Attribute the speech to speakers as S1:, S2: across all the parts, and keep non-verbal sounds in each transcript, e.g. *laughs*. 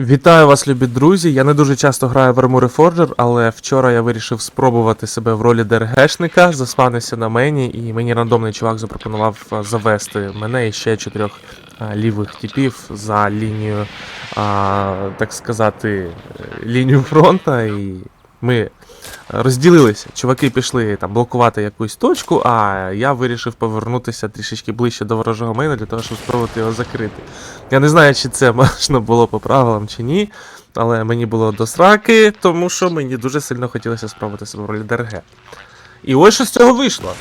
S1: Вітаю вас, любі друзі. Я не дуже часто граю в Armory Forger, але вчора я вирішив спробувати себе в ролі ДРГшника, заспавнився на мені, і мені рандомний чувак запропонував завести мене і ще чотирьох а, лівих типів за лінію, а, так сказати, е, лінію фронта. І ми розділилися. Чуваки пішли там блокувати якусь точку, а я вирішив повернутися трішечки ближче до ворожого мейна для того, щоб спробувати його закрити. Я не знаю, чи це *laughs* можна було по правилам чи ні, але мені було до сраки, тому що мені дуже сильно хотілося спробувати себе в ролі ДРГ. І ось що з цього вийшло.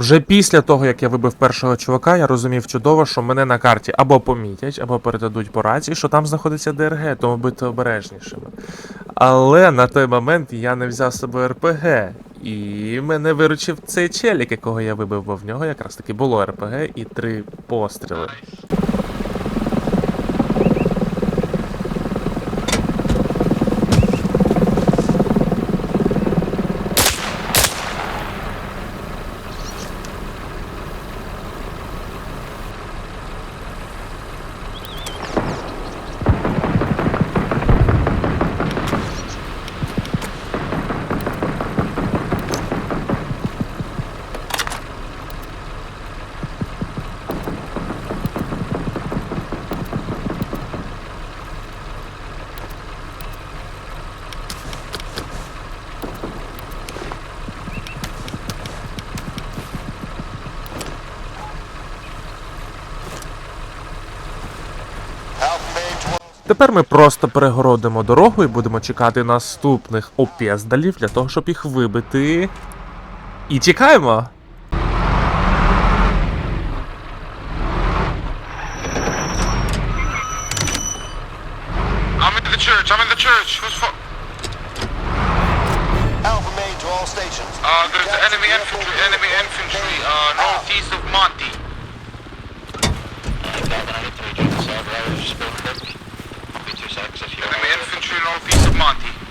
S1: Вже після того, як я вибив першого чувака, я розумів чудово, що мене на карті або помітять, або передадуть по рації, що там знаходиться ДРГ, тому бути обережнішими. Але на той момент я не взяв з собою РПГ. І мене виручив цей челік, якого я вибив, бо в нього якраз таки було РПГ і три постріли. Тепер ми просто перегородимо дорогу і будемо чекати наступних опєздалів для того, щоб їх вибити. І тікаємо!
S2: I'm in the church. I'm in the church. Who's fu-
S3: Alpha main to all stations.
S2: Uh, there's enemy infantry. Enemy infantry. Uh, northeast of Monty. six if you want. The infantry north east of Monty.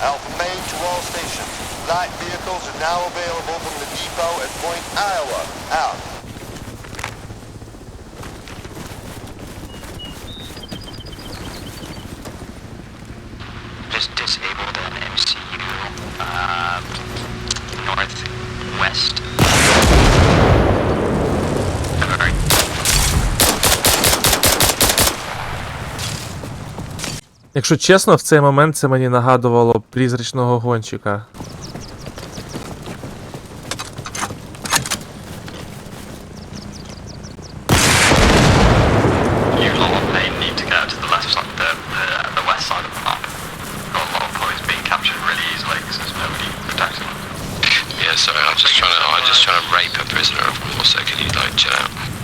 S3: Alpha Main to all stations. Light vehicles are now available from the depot at Point Iowa. Out.
S4: Just disabled an MCU uh, northwest.
S1: Якщо чесно, в цей момент це мені нагадувало призрачного гонщика.
S5: Yeah, sorry, I'm just trying to, I'm just trying to rape a prisoner, of course, so can you, like, chill out?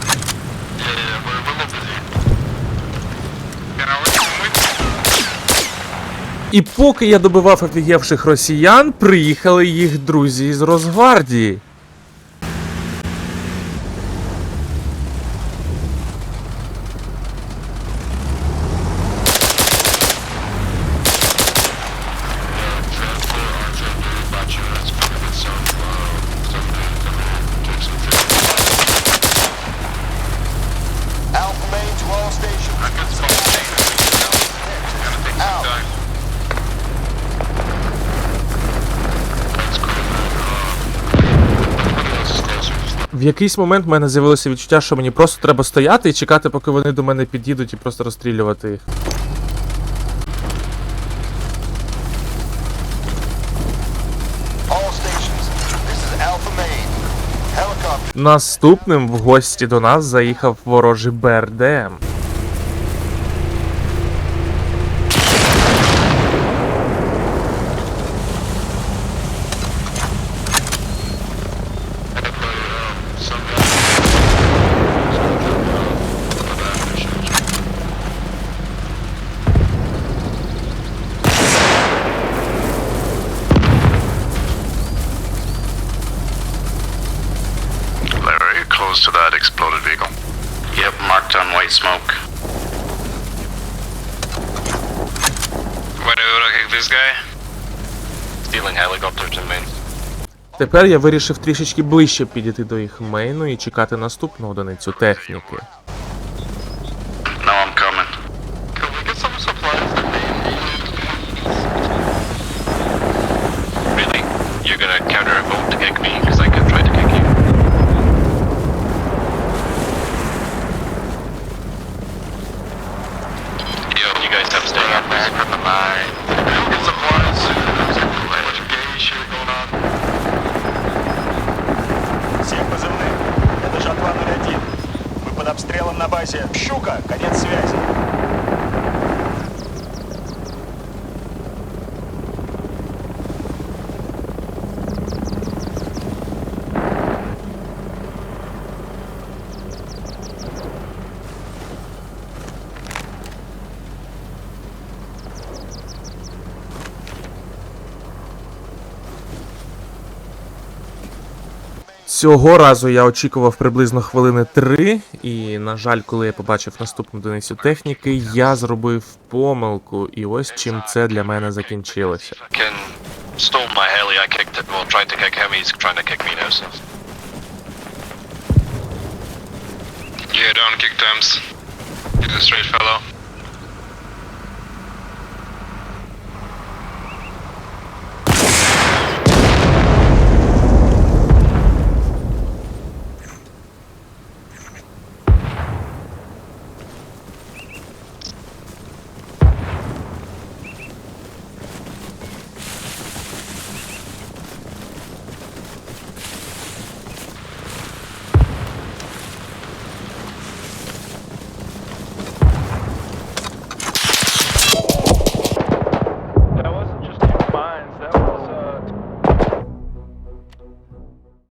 S1: І поки я добивав офігевших росіян, приїхали їх друзі з Росгвардії.
S3: Alpha Main to all stations.
S2: I got some chain. Gonna take some
S3: Out.
S2: time.
S1: В якийсь момент в мене з'явилося відчуття, що мені просто треба стояти і чекати, поки вони до мене під'їдуть і просто розстрілювати їх. Наступним в гості до нас заїхав ворожий БРДМ.
S4: Smoke.
S2: Where do this guy?
S4: Stealing helicopter to main.
S1: Тепер я вирішив трішечки ближче підійти до їх мейну і чекати наступну одиницю техніки.
S6: Базе «Щука». Конец связи.
S1: Цього разу я очікував приблизно хвилини три, і, на жаль, коли я побачив наступну одиницю техніки, я зробив помилку, і ось чим це для мене закінчилося.
S2: Yeah, don't kick terms. He's a straight fellow.